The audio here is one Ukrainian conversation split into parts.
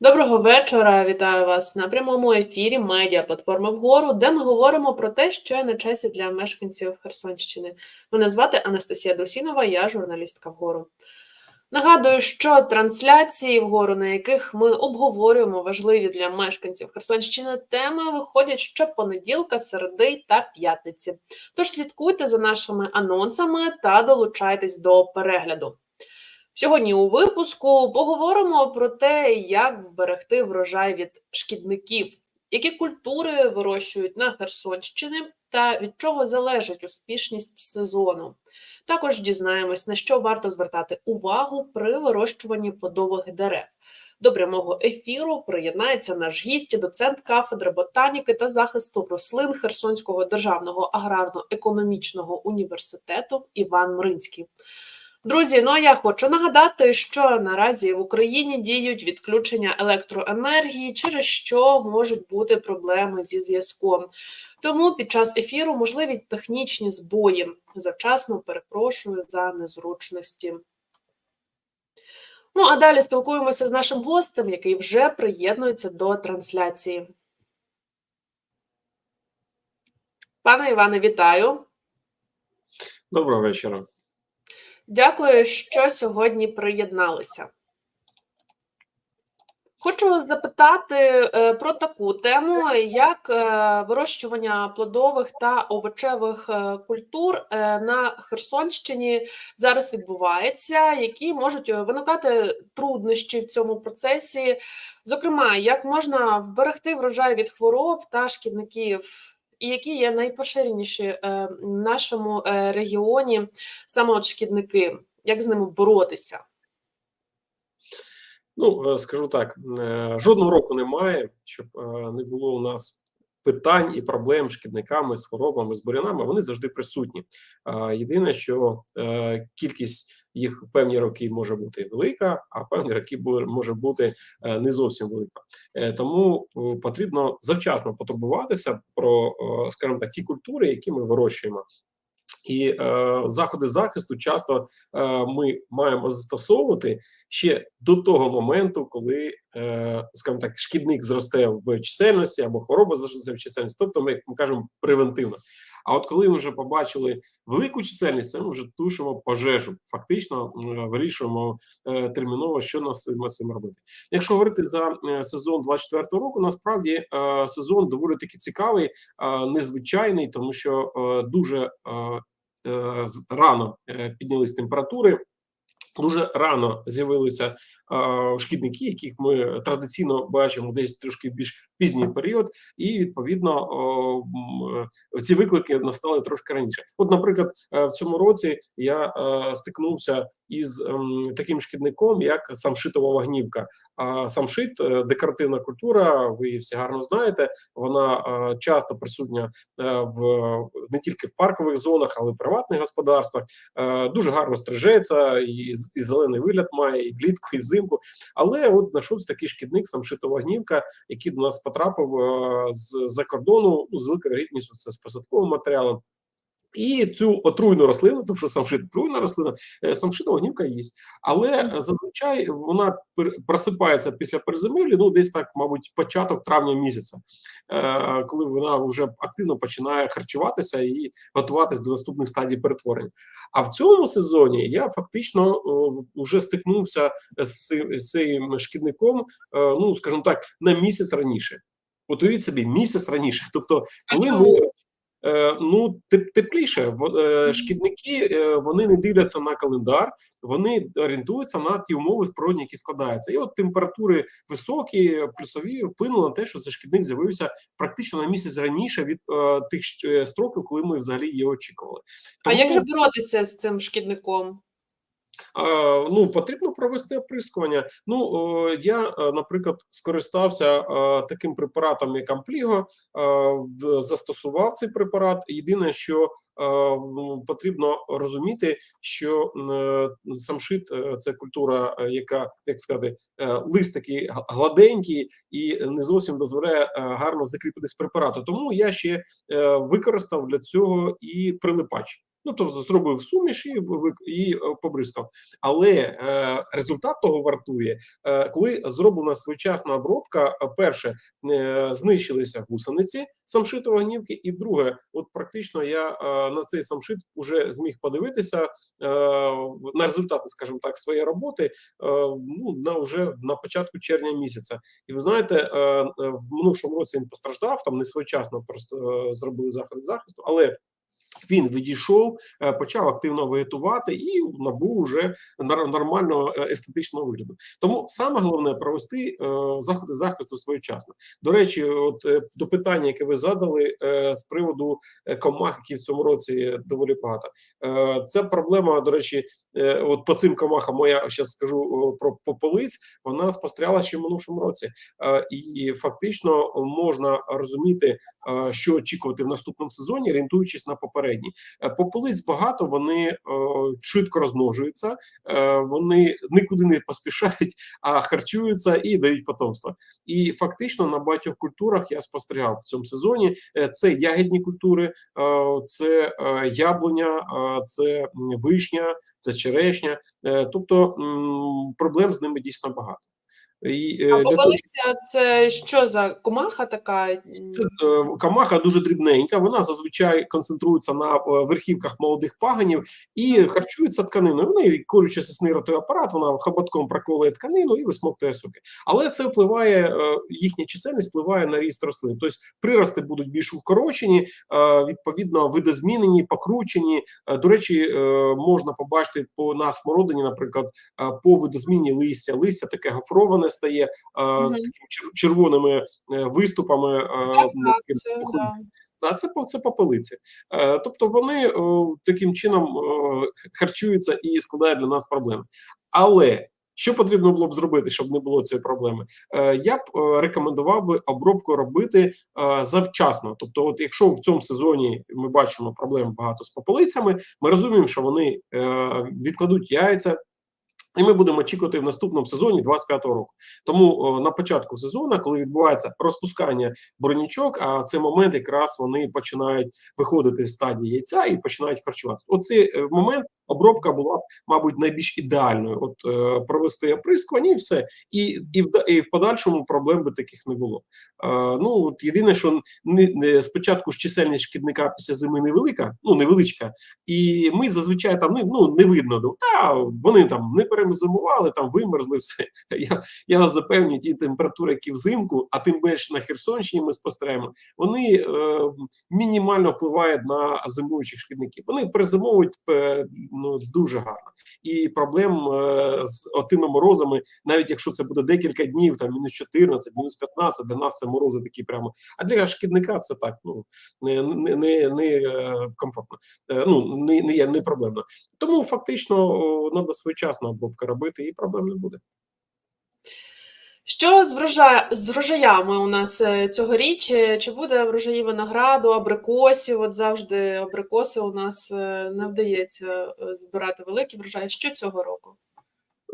Доброго вечора, вітаю вас на прямому ефірі медіа платформи вгору, де ми говоримо про те, що є на часі для мешканців Херсонщини. Мене звати Анастасія Досінова, я журналістка вгору. Нагадую, що трансляції вгору, на яких ми обговорюємо важливі для мешканців Херсонщини теми, виходять щопонеділка, середи та п'ятниці. Тож слідкуйте за нашими анонсами та долучайтесь до перегляду. Сьогодні у випуску поговоримо про те, як вберегти врожай від шкідників, які культури вирощують на Херсонщині та від чого залежить успішність сезону. Також дізнаємось, на що варто звертати увагу при вирощуванні плодових дерев. До прямого ефіру приєднається наш гість, доцент кафедри ботаніки та захисту рослин Херсонського державного аграрно-економічного університету Іван Мринський. Друзі, ну а я хочу нагадати, що наразі в Україні діють відключення електроенергії, через що можуть бути проблеми зі зв'язком. Тому під час ефіру можливі технічні збої. Завчасно перепрошую за незручності. Ну а далі спілкуємося з нашим гостем, який вже приєднується до трансляції. Пане Іване, вітаю. Доброго вечора. Дякую, що сьогодні приєдналися. Хочу запитати е, про таку тему, як е, вирощування плодових та овочевих е, культур на Херсонщині зараз відбувається, які можуть виникати труднощі в цьому процесі. Зокрема, як можна вберегти врожай від хвороб та шкідників, і які є найпоширеніші е, в нашому е, регіоні саме от шкідники, як з ними боротися? Ну, е, скажу так: жодного року немає, щоб не було у нас питань і проблем з шкідниками, з хворобами, з бурянами. Вони завжди присутні. А, Єдине, що е, кількість їх в певні роки може бути велика, а в певні роки може бути е, не зовсім велика. Е, Тому потрібно завчасно потурбуватися про, скажімо так, ті культури, які ми вирощуємо. І е, заходи захисту часто е, ми маємо застосовувати ще до того моменту, коли, е, скажімо так, шкідник зросте в чисельності або хвороба зросте в чисельності, тобто ми, ми кажемо превентивно. А от коли ми вже побачили велику чисельність, ми вже тушимо пожежу. Фактично вирішуємо е, терміново, що нас цим робити. Якщо говорити за е, сезон 24 року, насправді е, сезон доволі таки цікавий, незвичайний, тому що дуже рано е, піднялись температури. Дуже рано з'явилися е, шкідники, яких ми традиційно бачимо десь трошки більш пізній період, і відповідно ці виклики настали трошки раніше. От, наприклад, е, в цьому році я е, стикнувся із ем, таким шкідником, як самшитова вогнівка. А самшит е, декоративна культура, ви її всі гарно знаєте. Вона часто присутня в не тільки в паркових зонах, але й в приватних господарствах. Дуже гарно стрижеться, і, і зелений вигляд має, і влітку, і взимку. Але от знайшовся такий шкідник, самшитова гнівка, який до нас потрапив е, з-за кордону, ну, з великою вірогідністю це з посадковим матеріалом. І цю отруйну рослину, тому що самшит отруйна рослина, е, самшитова гнівка їсть. Але зазвичай вона просипається після перезимівлі, ну десь так, мабуть, початок травня місяця, е, коли вона вже активно починає харчуватися і готуватись до наступних стадій перетворення. А в цьому сезоні я фактично вже стикнувся з цим, шкідником, е, ну скажімо так, на місяць раніше. От уявіть собі, місяць раніше. Тобто, коли ми ну, тепліше. Е, Шкідники е, вони не дивляться на календар, вони орієнтуються на ті умови природні, які складаються. І от температури високі, плюсові вплинули на те, що цей шкідник з'явився практично на місяць раніше від е, тих е, строків, коли ми взагалі її очікували. А як же боротися з цим шкідником? Ну, потрібно провести оприскування. Ну, я, е, наприклад, скористався е, таким препаратом, як Ампліго, е, застосував цей препарат. Єдине, що е, потрібно розуміти, що самшит це культура, яка, як сказати, лист такий гладенький і не зовсім дозволяє гарно закріпитись препарату. Тому я ще використав для цього і прилипач. Ну тобто зробив суміш і і е, побризкав. Але е, результат того вартує, е, коли зроблена своєчасна обробка. е, Перше е, знищилися гусениці самшитової гнівки, і друге, от практично я е, на цей самшит вже зміг подивитися е, на результати, скажімо так, своєї роботи. е, Ну на вже на початку червня місяця. І ви знаєте, е, е, в минувшому році він постраждав, там не своєчасно просто е, зробили заходи захисту, але він відійшов, е, почав активно вегетувати і набув уже нормального е, естетичного вигляду. Тому саме головне провести е, заходи захисту своєчасно. До речі, от до питання, яке ви задали з приводу комах, які в цьому році доволі багато. Це проблема, до речі, от по цим комахам, я зараз скажу про пополиць, вона спостерігала ще в минувшому році. І фактично можна розуміти, що очікувати в наступному сезоні, орієнтуючись на попередній. Е, Пополиць багато, вони е, швидко розмножуються, е, вони нікуди не поспішають, а харчуються і дають потомство. І фактично на багатьох культурах я спостерігав в цьому сезоні. е, Це ягідні культури, е, це е, яблуня, е, це вишня, це черешня. Е, Тобто проблем з ними дійсно багато. І, е, А попелиця це що за комаха така? це е, камаха дуже дрібненька. Вона зазвичай концентрується на е, верхівках молодих паганів і харчується тканиною. В неї колючий сосний ротовий апарат, вона хоботком проколує тканину і висмоктує соки. Але це впливає, їхня чисельність впливає на ріст рослин. Тобто прирости будуть більш вкорочені, відповідно, видозмінені, покручені. До речі, можна побачити по на смородині, наприклад, по видозміні листя. Листя таке гофроване стає такими червоними е, виступами. е, Так, ну, так, таким це, да. А це це попелиці. Тобто вони таким чином харчуються і складають для нас проблеми. Але що потрібно було б зробити, щоб не було цієї проблеми? Я б рекомендував би обробку робити завчасно. Тобто, от якщо в цьому сезоні ми бачимо проблем багато з попелицями, ми розуміємо, що вони відкладуть яйця. І ми будемо очікувати в наступному сезоні 25-го року. Тому на початку сезону, коли відбувається розпускання бронічок, а в цей момент якраз вони починають виходити з стадії яйця і починають харчуватися. Оцей момент обробка була мабуть, найбільш ідеальною. От е, провести оприскування і все. І, і, в, і в подальшому проблем би таких не було. Е, ну от єдине, що не, не спочатку ж чисельність шкідника після зими невелика, ну невеличка, і ми зазвичай там ну, не видно. Та вони там не перезимували, там вимерзли все. Я, я вас запевнюю, ті температури, які взимку, а тим більше на Херсонщині ми спостерігаємо, вони е, мінімально впливають на зимуючих шкідників. Вони перезимовують е, ну, дуже гарно. І проблем е, з отими морозами, навіть якщо це буде декілька днів, там мінус 14, мінус 15, для нас це морози такі прямо. А для шкідника це так, ну не, не, не, не е, комфортно, Е, ну не, не, не проблемно. Тому фактично треба своєчасно обробка робити, і проблем не буде. Що з врожа... з врожаями у нас е, цьогоріч? Е, Чи буде врожаї винограду, абрикосів? От завжди абрикоси у нас е, не вдається збирати великі врожаї. Що цього року?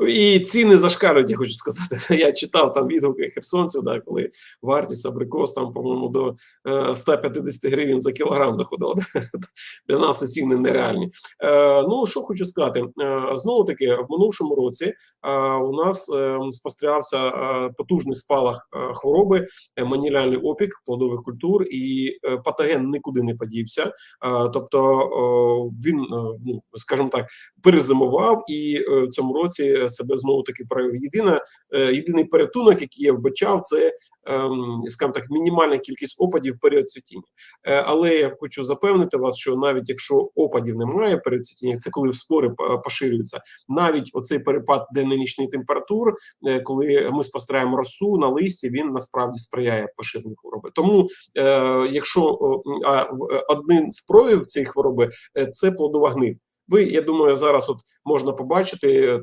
І ціни зашкалюють, я хочу сказати. Я читав там відгуки херсонців, да, коли вартість абрикос там, по-моєму, до е, 150 гривень за кілограм доходила. Для нас ці ціни нереальні. Е, ну, що хочу сказати, е, знову таки, в минувшому році е, у нас е, спостерігався е, потужний спалах е, хвороби, е, маніляльний опік плодових культур, і е, патоген нікуди не подівся. Е, тобто е, він, е, ну, скажімо так, перезимував і е, в цьому році себе знову таки проявив. Єдина, е, єдиний порятунок, який я вбачав, це ем, скажімо так, мінімальна кількість опадів період цвітіння. Е, але я хочу запевнити вас, що навіть якщо опадів немає перед цвітінням, це коли спори поширюються, навіть оцей перепад денно-нічних температур, е, коли ми спостерігаємо росу на листі, він насправді сприяє поширенню хвороби. Тому, якщо один з проявів цієї хвороби це плодова гниль. Ви, я думаю, зараз от можна побачити.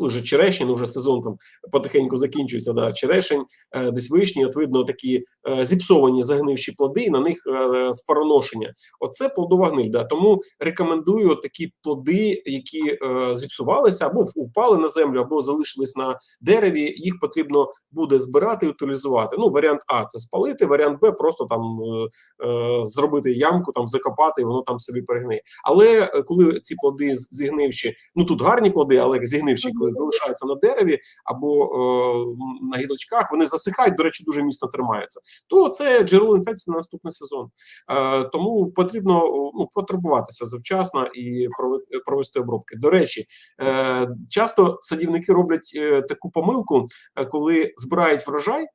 Е, вже черешні, ну вже сезон там потихеньку закінчується, да, черешень, е, десь вишні, от видно такі е, зіпсовані загнивші плоди, і на них е, спароношення. Оце плодова гниль. Да. Тому рекомендую такі плоди, які е, зіпсувалися або упали на землю, або залишились на дереві. Їх потрібно буде збирати і утилізувати. Ну, варіант А це спалити, варіант Б просто там е, е, зробити ямку, там закопати, і воно там собі перегниє. Але е, коли ці плоди зігнивші, ну тут гарні плоди, але зігнивші, коли залишаються на дереві або е, на гілочках, вони засихають, до речі, дуже міцно тримаються. То це джерело інфекції на наступний сезон. Е, тому потрібно ну, потурбуватися завчасно і провести обробки. До речі, е, часто садівники роблять е, таку помилку, е, коли збирають врожай.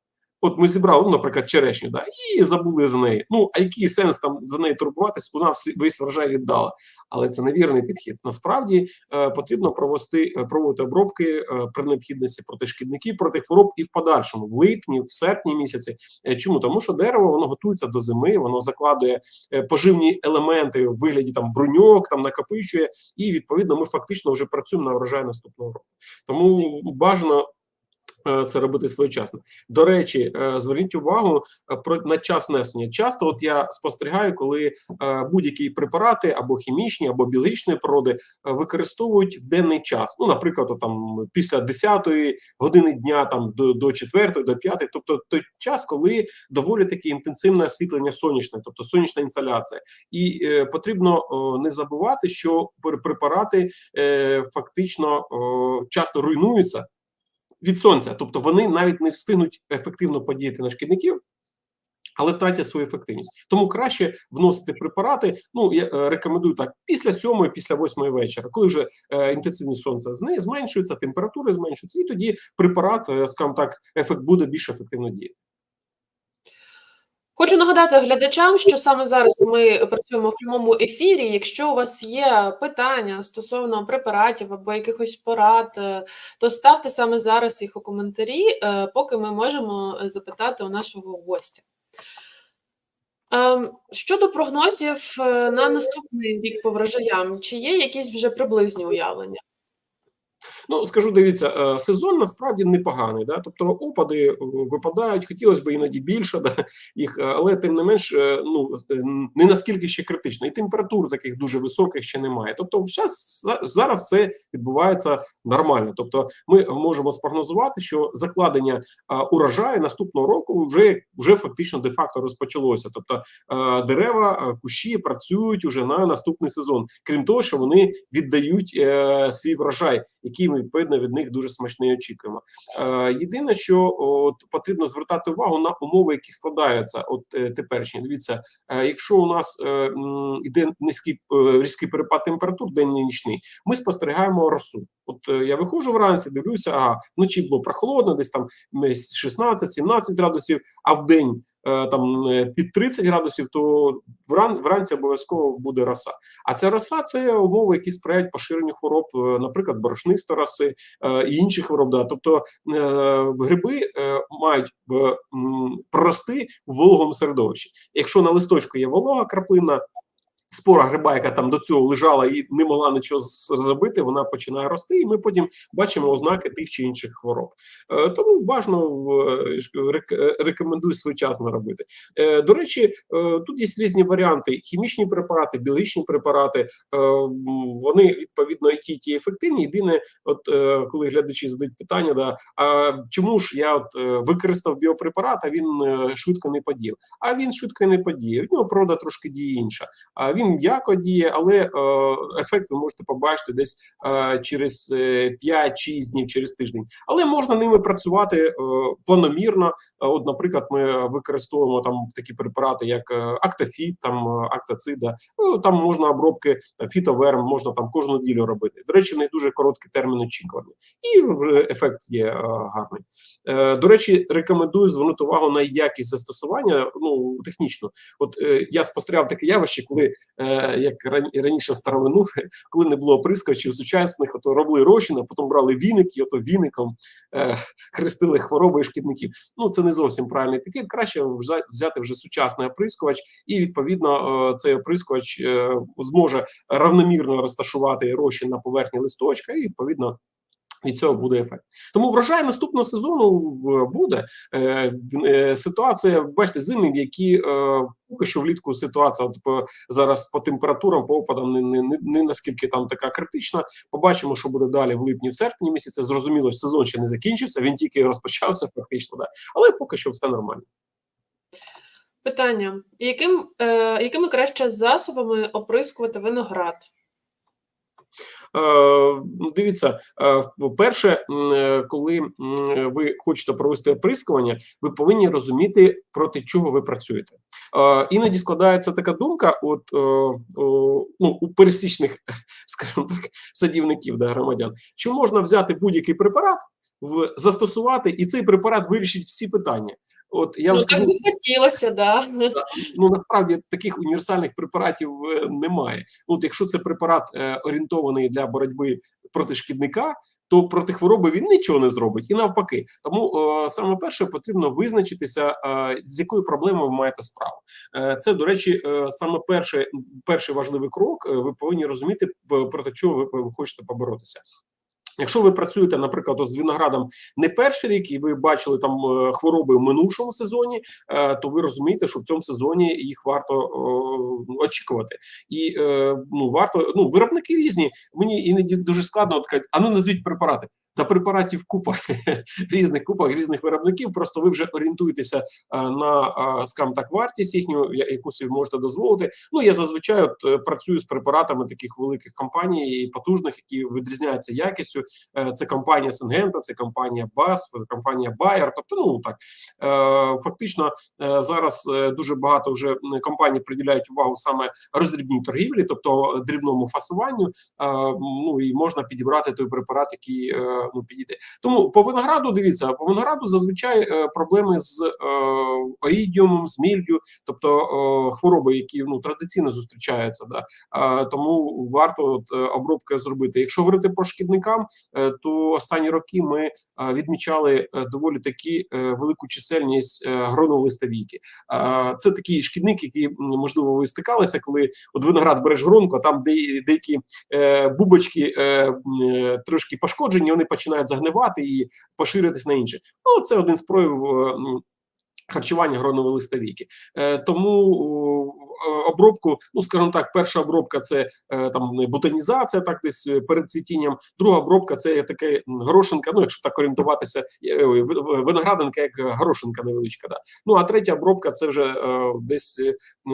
От ми зібрали, ну, наприклад, черешню, да, і забули за неї. Ну, а який сенс там за неї турбуватись? Вона весь врожай віддала. Але це невірний підхід. Насправді е, потрібно провести е, проводити обробки е, при необхідності проти шкідників, проти хвороб і в подальшому, в липні, в серпні місяці. Е, чому тому, що дерево воно готується до зими, воно закладує е, поживні елементи в вигляді там бруньок, там накопичує, і відповідно ми фактично вже працюємо на врожай наступного року. Тому бажано. Е, Це робити своєчасно. До речі, е, зверніть увагу е, про на час несення. Часто, от я спостерігаю, коли е, будь-які препарати або хімічні, або біологічної породи е, використовують в денний час. Ну, наприклад, от, там після 10-ї години дня, там до, до 4 до 5 тобто той час, коли доволі таки інтенсивне освітлення сонячне, тобто сонячна інсоляція, і е, потрібно о, не забувати, що препарати е, фактично о, часто руйнуються від сонця, тобто вони навіть не встигнуть ефективно подіяти на шкідників. Але втратять свою ефективність. Тому краще вносити препарати. Ну я е, рекомендую так після сьомої, після восьмої вечора, коли вже е, інтенсивність сонця з неї зменшується, температури зменшуються, і тоді препарат, е, скажімо так, ефект буде більш ефективно діяти. Хочу нагадати глядачам, що саме зараз ми працюємо в прямому ефірі. Якщо у вас є питання стосовно препаратів або якихось порад, е, то ставте саме зараз їх у коментарі, е, поки ми можемо запитати у нашого гостя. Ем, Щодо прогнозів е, на наступний рік по врожаям, чи є якісь вже приблизні уявлення? Ну скажу, дивіться, е, сезон насправді непоганий. Да? Тобто опади е, випадають, хотілося б іноді більше, да? їх, е, але тим не менш, ну не наскільки ще критично, і температур таких дуже високих ще немає. Тобто, час зараз це відбувається нормально. Тобто, ми можемо спрогнозувати, що закладення урожаю наступного року вже вже фактично де-факто розпочалося. Тобто дерева, кущі працюють уже на наступний сезон, крім того, що вони віддають свій врожай, який ми відповідно від них дуже смачний очікуємо. Е, єдине, що от, потрібно звертати увагу на умови, які складаються от е, теперішні. Дивіться, е, якщо у нас іде низький різкий перепад температур, денний нічний, ми спостерігаємо росу. От я виходжу вранці, дивлюся, ага, вночі було прохолодно, десь там 16-17 градусів, а в день там е, під 30 градусів, то вран, вранці обов'язково буде роса. А ця роса це умови, які сприяють поширенню хвороб, е, наприклад, борошнисто роси е, і інших хвороб. Да. Тобто е, гриби е, мають е, прорости в вологому середовищі. Якщо на листочку є волога краплина, спора гриба, яка там до цього лежала і не могла нічого зробити, вона починає рости, і ми потім бачимо ознаки тих чи інших хвороб. Е, тому важно е, е, рекомендую своєчасно робити. До речі, тут є різні варіанти: хімічні препарати, біологічні препарати. Вони відповідно і ті, і ті ефективні. Єдине, от коли глядачі задають питання, да а чому ж я от використав біопрепарат, а він швидко не подіяв? А він швидко не подіяв. У нього природа трошки діє інша. А він м'яко діє, але е, ефект ви можете побачити десь е, через е, 5-6 днів, через тиждень. Але можна ними працювати е, планомірно. Е, От, наприклад, ми використовуємо там такі препарати, як е, Актофіт, там е, Актоцида. Ну, там можна обробки фітоверм, можна там кожну неділю робити. До речі, них дуже короткий термін очікування, і вже ефект є е, гарний. Е, До речі, рекомендую звернути увагу на якість застосування. Ну технічно, от е, я спостерігав таке явище, коли е, як ран- раніше старовину, коли не було оприскувачів сучасних, ото робили розчин, потім брали віник і ото віником е, хрестили хвороби і шкідників. Ну це не зовсім правильний підхід. Краще взяти вже сучасний оприскувач, і відповідно е, цей оприскувач е, зможе равномірно розташувати розчин на поверхні листочка, і відповідно Від цього буде ефект. Тому врожай наступного сезону буде е, е, ситуація. Бачите, зими, які е, поки що влітку ситуація от по зараз по температурам, по опадам не, не, не, наскільки там така критична. Побачимо, що буде далі в липні, в серпні місяці. Зрозуміло, сезон ще не закінчився. Він тільки розпочався, фактично, да. але поки що все нормально. Питання: яким, е, якими краще засобами оприскувати виноград? Е, ну, Дивіться, е, перше, е, коли ви хочете провести оприскування, ви повинні розуміти, проти чого ви працюєте. Іноді складається така думка, от ну, у пересічних, скажімо так, садівників да, громадян, що можна взяти будь-який препарат, застосувати, і цей препарат вирішить всі питання. От я вам ну, скажу, так би хотілося, да. ну насправді таких універсальних препаратів е, немає. Ну, От якщо це препарат е, орієнтований для боротьби проти шкідника, то проти хвороби він нічого не зробить, і навпаки. Тому е, саме перше потрібно визначитися, е, з якою проблемою ви маєте справу. Е, це, до речі, е, саме перший, перший важливий крок. Е, ви повинні розуміти, проти чого ви хочете поборотися. Якщо ви працюєте, наприклад, з виноградом не перший рік, і ви бачили там е, хвороби в минувшому сезоні, е, то ви розумієте, що в цьому сезоні їх варто очікувати. І е, ну варто ну виробники різні. Мені іноді дуже складно от а ну назвіть препарати. Та препаратів купа різних купа різних виробників. Просто ви вже орієнтуєтеся е, на, е, скажімо так, вартість їхню, яку собі можете дозволити. Ну я зазвичай от, е, працюю з препаратами таких великих компаній і потужних, які відрізняються якістю. Це компанія Сингента, це компанія БАС, це компанія Bayer. Тобто, ну так фактично зараз дуже багато вже компаній приділяють увагу саме роздрібній торгівлі, тобто дрібному фасуванню. Ну і можна підібрати той препарат, який ну підійде. Тому по винограду дивіться, по винограду зазвичай е, проблеми з е, оїдіумом, з мільдю, тобто е, хвороби, які ну традиційно зустрічаються. Да. Тому варто от, обробки зробити. Якщо говорити про шкідникам, то останні роки ми відмічали доволі таки е, велику чисельність е. Е, Це такий шкідник, який можливо ви стикалися, коли от виноград береш гронку, а там де, деякі бубочки трошки пошкоджені, вони починають загнивати і поширитись на інше. Ну це один з проявів. е, Харчування гронової листовійки, е, тому обробку, ну скажімо так, перша обробка це е, там ботанізація, так десь е, перед цвітінням. Друга обробка це є таке горошинка. Ну, якщо так орієнтуватися, е, виноградинка як горошинка невеличка. Да. Ну а третя обробка це вже е, десь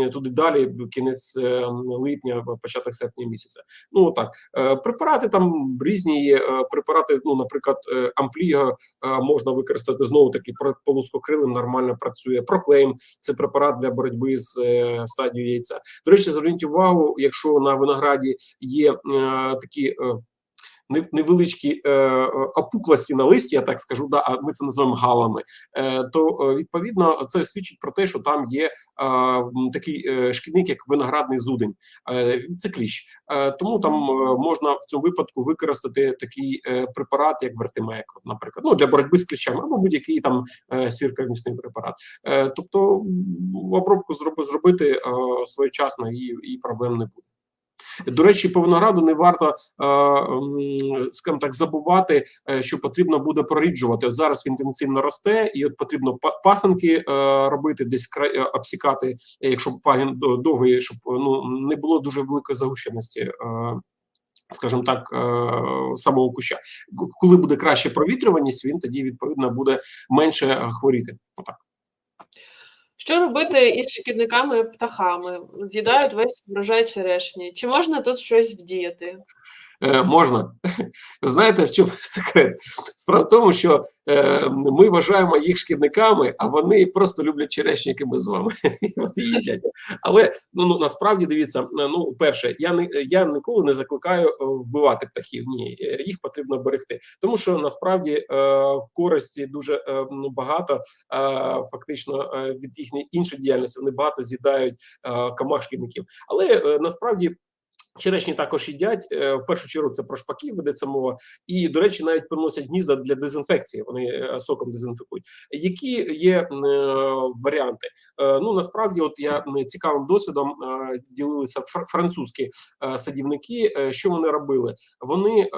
е, туди далі, кінець е, липня, початок серпня місяця. Ну так, е, препарати там різні є. е, Препарати, ну, наприклад, е, ампліга е, можна використати знову таки про полоскокрилим нормально працює. Проклейм це препарат для боротьби з е, стадією яйця. До речі, зверніть увагу, якщо на винограді є е, такі. е, Невеличкі е, опуклості на листі, я так скажу, да, а ми це називаємо галами. Е, то е, відповідно це свідчить про те, що там є е, такий е, шкідник, як виноградний зудень. Е, це кліщ. Е, тому там е, можна в цьому випадку використати такий е, препарат, як вертимек, наприклад, ну для боротьби з кліщами або будь-який там е, сіркомісний препарат. Е, тобто обробку зробити е, своєчасно і, і проблем не буде. До речі, по винограду не варто, е, скажімо так, забувати, е, що потрібно буде проріджувати. От зараз він інтенсивно росте, і от потрібно па- е, робити, десь обсікати, якщо пагін до- довгий, щоб ну не було дуже великої загущеності. Скажімо так, самого куща. Коли буде краще провітрюваність, він тоді відповідно буде менше хворіти. Отак. Що робити із шкідниками птахами? З'їдають весь врожай черешні. Чи можна тут щось вдіяти? Е, можна. Знаєте, в чому секрет? Справа в тому, що е, ми вважаємо їх шкідниками, а вони просто люблять черешні, як і ми з вами. Вони їдять. Але ну, ну насправді дивіться, ну перше, я не я ніколи не закликаю е, вбивати птахів. Ні, е, їх потрібно берегти, тому що насправді е, користі дуже е, ну, багато. Е, фактично е, від їхньої іншої діяльності вони багато з'їдають е, комах шкідників. Але е, насправді Черешні також їдять. Е, В першу чергу це про шпаків ведеться мова. І, до речі, навіть приносять гнізда для дезінфекції. Вони е, соком дезінфікують. Які є е, варіанти? Ну насправді, от я цікавим досвідом ділилися фр- французькі садівники. Що вони робили? Вони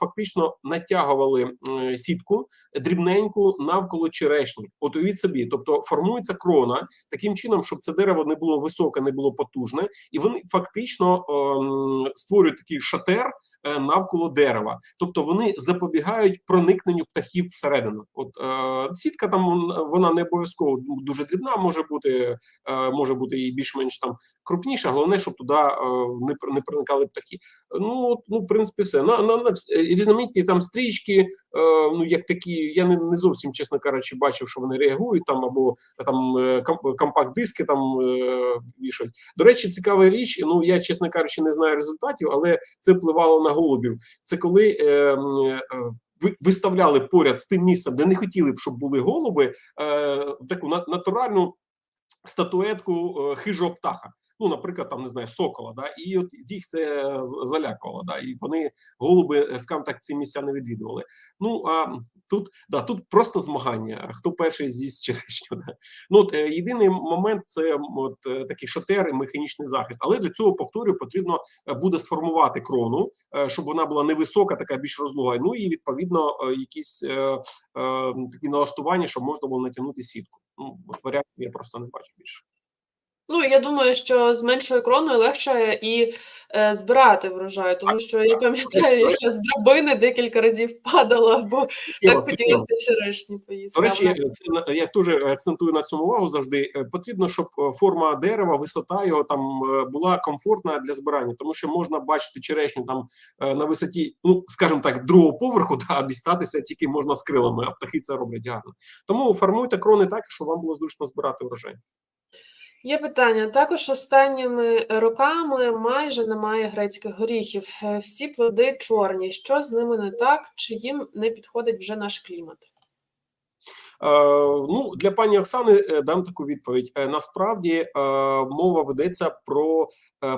фактично натягували сітку дрібненьку навколо черешні. От уявіть собі, тобто формується крона таким чином, щоб це дерево не було високе, не було потужне, і вони фактично ем, створюють такий шатер. е, Навколо дерева, тобто вони запобігають проникненню птахів всередину. От е, сітка там вона не обов'язково дуже дрібна, може бути, е, може бути і більш-менш там крупніша. Головне, щоб туди е, не не проникали птахи. Ну от, ну в принципі, все на, на, на е, різноманітні там стрічки. Е, ну як такі, я не, не зовсім чесно кажучи, бачив, що вони реагують там або там е, компакт-диски там е, вішають. До речі, цікава річ. Ну я чесно кажучи, не знаю результатів, але це впливало на голубів. Це коли е, е, ви- виставляли поряд з тим місцем, де не хотіли б, щоб були голуби, е, таку на- натуральну статуетку е, хижого птаха. Ну, наприклад, там не знаю, сокола, да, і от їх це з- залякувало, да, і вони голуби, е, скажімо так, ці місця не відвідували. Ну а тут да, тут просто змагання. Хто перший з'їсть черешню? Да. Ну от е, єдиний момент це от е, такий шатер і механічний захист. Але для цього повторюю, потрібно е, буде сформувати крону, е, щоб вона була невисока, така більш розлога. Ну і відповідно е, якісь е, е, такі налаштування, щоб можна було натягнути сітку. Ну от варіантів я просто не бачу більше. Ну, я думаю, що з меншою кроною легше і е, збирати врожай, тому що я пам'ятаю, я з драбини декілька разів падала, бо так хотілося черешні поїсти. До речі, це я теж акцентую на цьому увагу завжди. Е, Потрібно, щоб е, форма дерева, висота його там е, була комфортна для збирання, тому що можна бачити черешню там на висоті, ну скажімо так, другого поверху, да, а дістатися тільки можна з крилами, а птахи це роблять гарно. Тому формуйте крони так, щоб вам було зручно збирати врожай. Є питання. Також останніми роками майже немає грецьких горіхів. Е, Всі плоди чорні. Що з ними не так? Чи їм не підходить вже наш клімат? Е, ну, для пані Оксани е, дам таку відповідь. Насправді е, мова ведеться про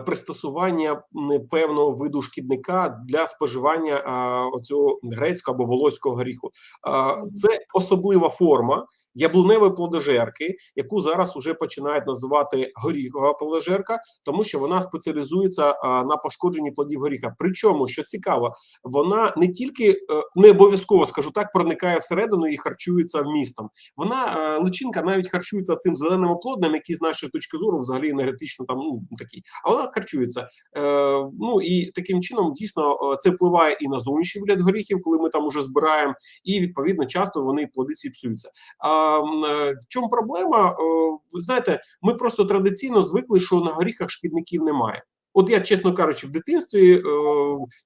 пристосування певного виду шкідника для споживання е, оцього грецького або волоського горіху. Е, Це особлива форма. Яблуневої плодожерки, яку зараз уже починають називати горіхова плодожерка, тому що вона спеціалізується на пошкодженні плодів горіха. Причому, що цікаво, вона не тільки е, не обов'язково, скажу так, проникає всередину і харчується вмістом. Вона е, личинка навіть харчується цим зеленим оплоднем, який з нашої точки зору взагалі енергетично там ну такий. А вона харчується. Е, ну і таким чином дійсно це впливає і на зовнішній вигляд горіхів, коли ми там уже збираємо, і відповідно часто вони плоди ці псуються. А м, е, в чому проблема? Е, Ви знаєте, ми просто традиційно звикли, що на горіхах шкідників немає. От я, чесно кажучи, в дитинстві, е,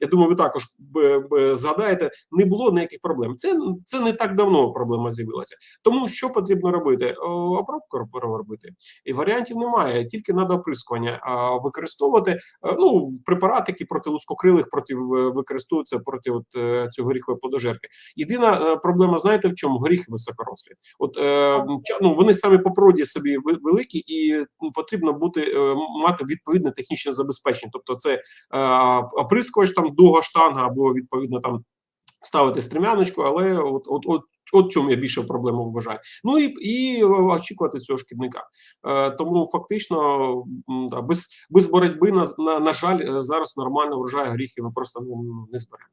я думаю, ви також б, б, згадаєте, не було ніяких проблем. Це, це не так давно проблема з'явилася. Тому що потрібно робити? Обробку ро- робити. І варіантів немає, тільки треба оприскування. А використовувати е, ну, препарати, які проти лускокрилих проти, е, використовуються проти от, цього горіхової плодожерки. Єдина проблема, знаєте, в чому? Горіхи високорослі. От е, ну, вони самі по природі собі великі, і потрібно бути мати відповідне технічне забезпечення. Тобто, це е, оприскувач там довга штанга, або відповідно там ставити стрімяночку, але от, от, от, от чому я більше проблему вважаю. Ну і, і очікувати цього шкідника. Е, тому фактично да, без, без боротьби на, на, на жаль, зараз нормально врожай горіхів ми просто ну, не зберемо.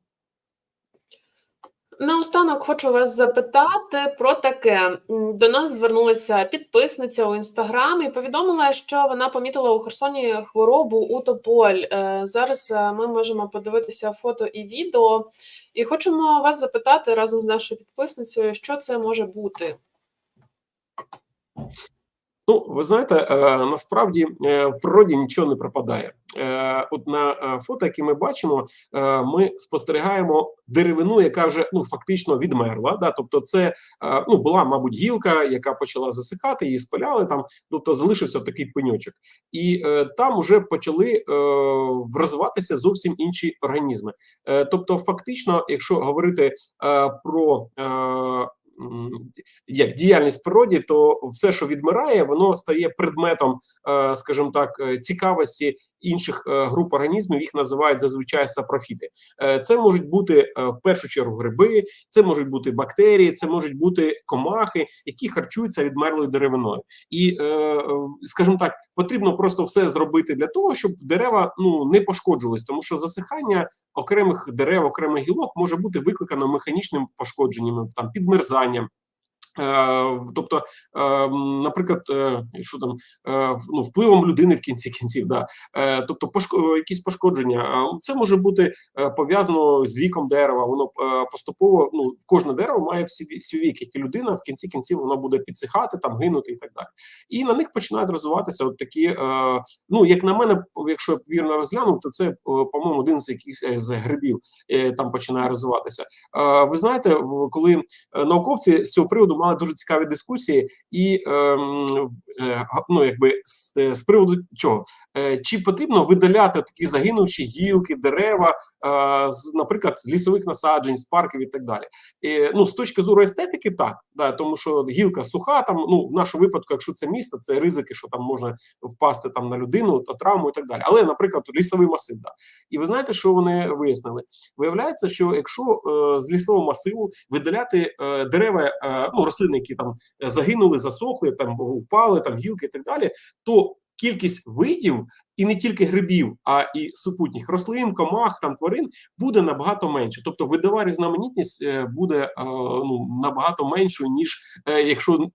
Наостанок хочу вас запитати про таке. До нас звернулася підписниця у інстаграм і повідомила, що вона помітила у Херсоні хворобу у тополь. Е, Зараз е, ми можемо подивитися фото і відео. І хочемо вас запитати разом з нашою підписницею, що це може бути. Ну, ви знаєте, е, насправді е, в природі нічого не пропадає. Е, От на е, фото, які ми бачимо, ми спостерігаємо деревину, яка вже ну фактично відмерла. Да? Тобто, це ну була, мабуть, гілка, яка почала засихати, її спаляли там, тобто залишився такий пеньочок, і там вже почали розвиватися зовсім інші організми. Тобто, фактично, якщо говорити про як діяльність в природі, то все, що відмирає, воно стає предметом, е, скажімо так, е, цікавості інших е, груп організмів, їх називають зазвичай сапрофіти. Це можуть бути в першу чергу гриби, це можуть бути бактерії, це можуть бути комахи, які харчуються відмерлою деревиною. І, скажімо так, потрібно просто все зробити для того, щоб дерева ну не пошкоджувались, тому що засихання окремих дерев, окремих гілок може бути викликано механічним пошкодженням, там підмерзанням. Е, Тобто, е, наприклад, е, що там е, ну, впливом людини в кінці кінців, да. Е, тобто якісь пошкодження. Це може бути е, пов'язано з віком дерева. Воно е, поступово, ну кожне дерево має всі ві- свій вік, як і людина, в кінці кінців воно буде підсихати, там гинути і так далі. І на них починають розвиватися от такі. Е, ну як на мене, якщо я вірно розглянув, то це, е, по-моєму, один з якихось е, з грибів е, там починає розвиватися. Е, ви знаєте, коли е, науковці з цього приводу мали дуже цікаві дискусії, і ем, е, ну, якби з, е, приводу чого Е, чи потрібно видаляти такі загинувші гілки, дерева, з, наприклад, з лісових насаджень, з парків і так далі. Ну, з точки зору естетики, так, да, тому що гілка суха, там ну в нашому випадку, якщо це місто, це ризики, що там можна впасти там на людину, то травму і так далі. Але, наприклад, лісовий масив, да. І ви знаєте, що вони вияснили? Виявляється, що якщо е, з лісового масиву видаляти е, дерева, е, ну рослини, які там е, загинули, засохли, там упали, там гілки і так далі, то кількість видів. І не тільки грибів, а і супутніх рослин, комах, там тварин буде набагато менше. Тобто видова різноманітність е, буде е, ну, набагато меншою, ніж якщо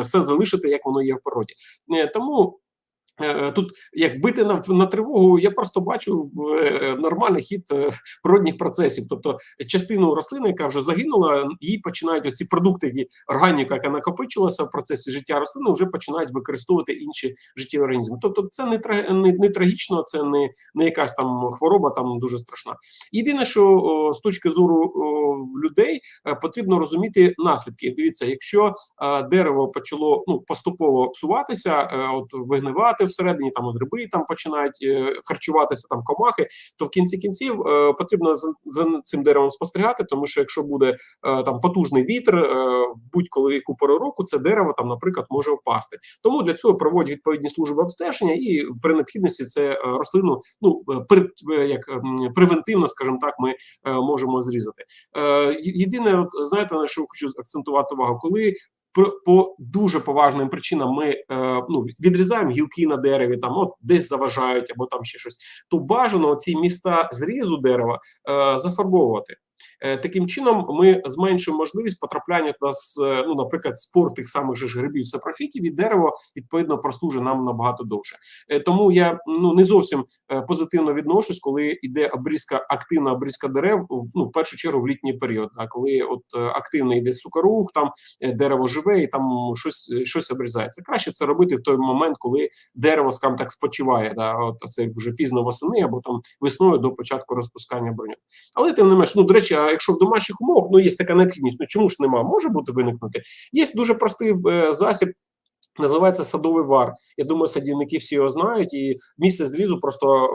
все залишити, як воно є в природі. Е, Тому Тут як бити на, на тривогу, я просто бачу е, нормальний хід е, природних процесів. Тобто частину рослини, яка вже загинула, її починають оці продукти, які органіка, яка накопичилася в процесі життя рослини, вже починають використовувати інші життєві організми. Тобто, це не, не, не трагічно, це не, не якась там хвороба, там дуже страшна. Єдине, що о, з точки зору о, людей е, потрібно розуміти наслідки. Дивіться, якщо е, дерево почало ну поступово псуватися, е, от вигнивати всередині, там гриби там починають е, харчуватися, там комахи, то в кінці кінців е, потрібно за, цим деревом спостерігати, тому що якщо буде е, там потужний вітер, будь-коли яку пору року це дерево там, наприклад, може впасти. Тому для цього проводять відповідні служби обстеження, і при необхідності це рослину ну при, як превентивно, скажімо так, ми можемо зрізати. Єдине, знаєте, на що хочу акцентувати увагу, коли по, дуже поважним причинам ми е, ну, відрізаємо гілки на дереві, там от десь заважають або там ще щось, то бажано ці міста зрізу дерева е, зафарбовувати. Е, Таким чином, ми зменшуємо можливість потрапляння до нас, е, ну, наприклад, спор тих самих же ж грибів сапрофітів, і дерево відповідно прослужить нам набагато довше. Е, Тому я ну не зовсім позитивно відношусь, коли йде обрізка, активна обрізка дерев, ну в першу чергу в літній період, а коли от активно йде сукорух, там дерево живе і там щось щось обрізається. Краще це робити в той момент, коли дерево скажімо так спочиває. Да, от це вже пізно восени або там весною до початку розпускання броню. Але тим не менш, ну до речі, а якщо в домашніх умовах ну є така необхідність, ну чому ж нема? Може бути виникнути. Є дуже простий е, засіб. Називається садовий вар. Я думаю, садівники всі його знають, і місце зрізу просто е,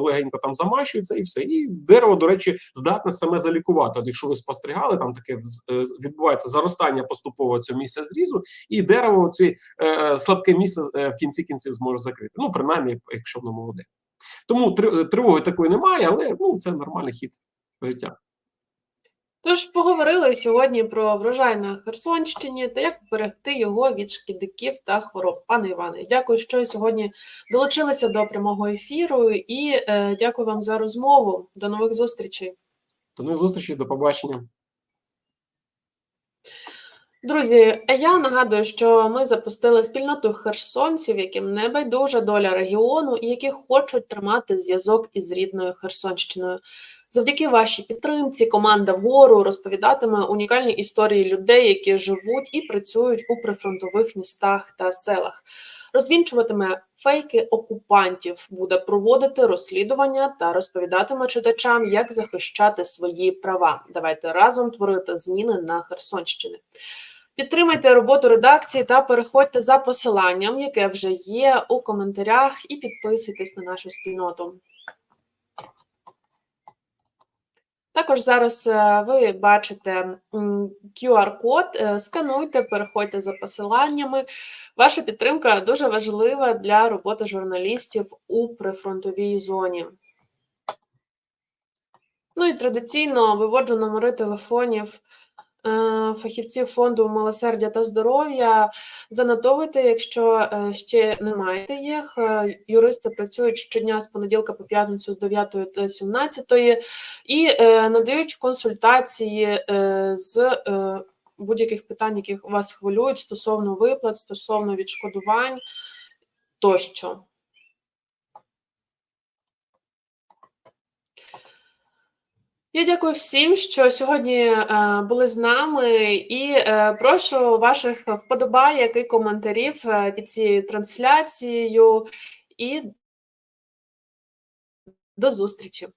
легенько там замащується, і все. І дерево, до речі, здатне саме залікувати. От якщо ви спостерігали, там таке е, відбувається заростання поступово цього місця зрізу, і дерево ці е, слабке місце е, в кінці кінців зможе закрити. Ну, принаймні, якщо воно молоде. Тому тривоги такої немає, але ну це нормальний хід життя. Тож поговорили сьогодні про врожай на Херсонщині та як берегти його від шкідників та хвороб. Пане Іване, дякую, що сьогодні долучилися до прямого ефіру, і е, дякую вам за розмову. До нових зустрічей. До нових зустрічей, до побачення. Друзі, я нагадую, що ми запустили спільноту херсонців, яким не байдужа доля регіону і які хочуть тримати зв'язок із рідною Херсонщиною. Завдяки вашій підтримці команда вгору розповідатиме унікальні історії людей, які живуть і працюють у прифронтових містах та селах. Розвінчуватиме фейки окупантів, буде проводити розслідування та розповідатиме читачам, як захищати свої права. Давайте разом творити зміни на Херсонщині. Підтримайте роботу редакції та переходьте за посиланням, яке вже є у коментарях, і підписуйтесь на нашу спільноту. Також зараз е, ви бачите QR-код, е, скануйте, переходьте за посиланнями. Ваша підтримка дуже важлива для роботи журналістів у прифронтовій зоні. Ну і традиційно виводжу номери телефонів фахівців фонду милосердя та здоров'я. Занотовуйте, якщо е, ще не маєте їх. Е, Юристи працюють щодня з понеділка по п'ятницю з 9 до 17 і е, надають консультації е, з е, будь-яких питань, які вас хвилюють стосовно виплат, стосовно відшкодувань тощо. Я дякую всім, що сьогодні е, були з нами, і е, прошу ваших вподобайок і коментарів е, під цією трансляцією. І до зустрічі!